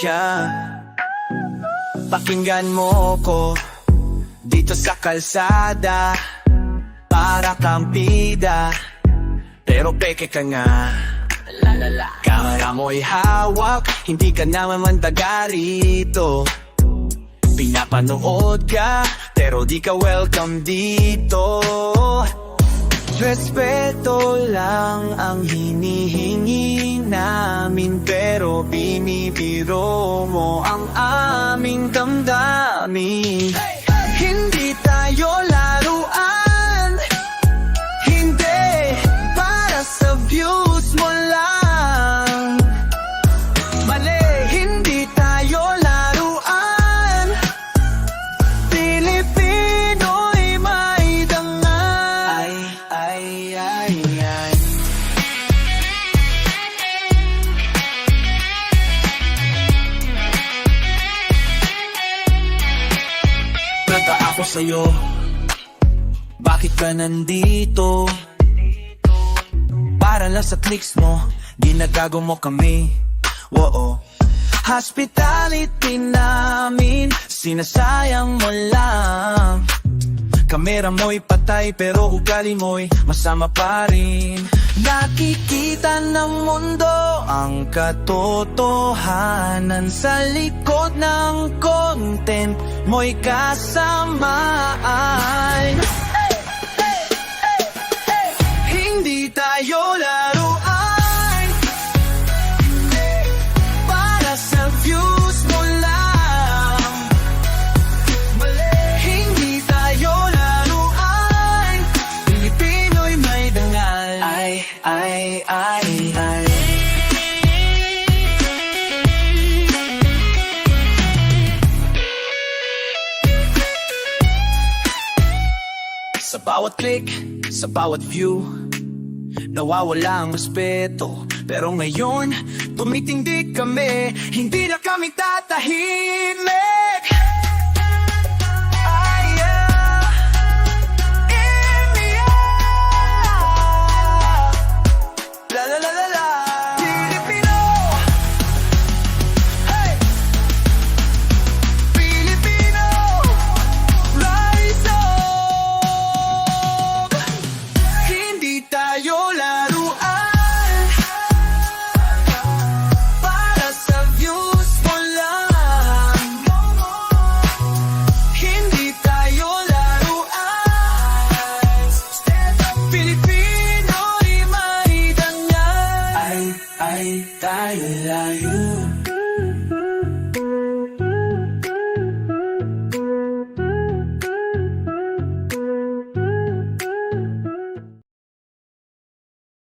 siya. Pakinggan mo ko Dito sa kalsada Para kang bida Pero peke ka nga. Kamera mo'y hawak Hindi ka naman mandaga rito. Pinapanood ka Pero di ka welcome dito Respeto lang ang hinihingi namin Pero binibiro mo ang aming damdamin. Hindi ay Nata ako sa'yo. Bakit ka nandito? Para lang sa clicks mo Ginagago mo kami. Oo Hospitality namin Sinasayang mo lang Kamera mo'y patay pero ugali mo'y masama pa rin. Nakikita ng mundo ang katotohanan. Sa likod ng content mo'y kasamaan ay Sa bawat click, sa bawat view Nawawala ang respeto. Pero ngayon, tumitindig kami Hindi na kami tatahimik I love you.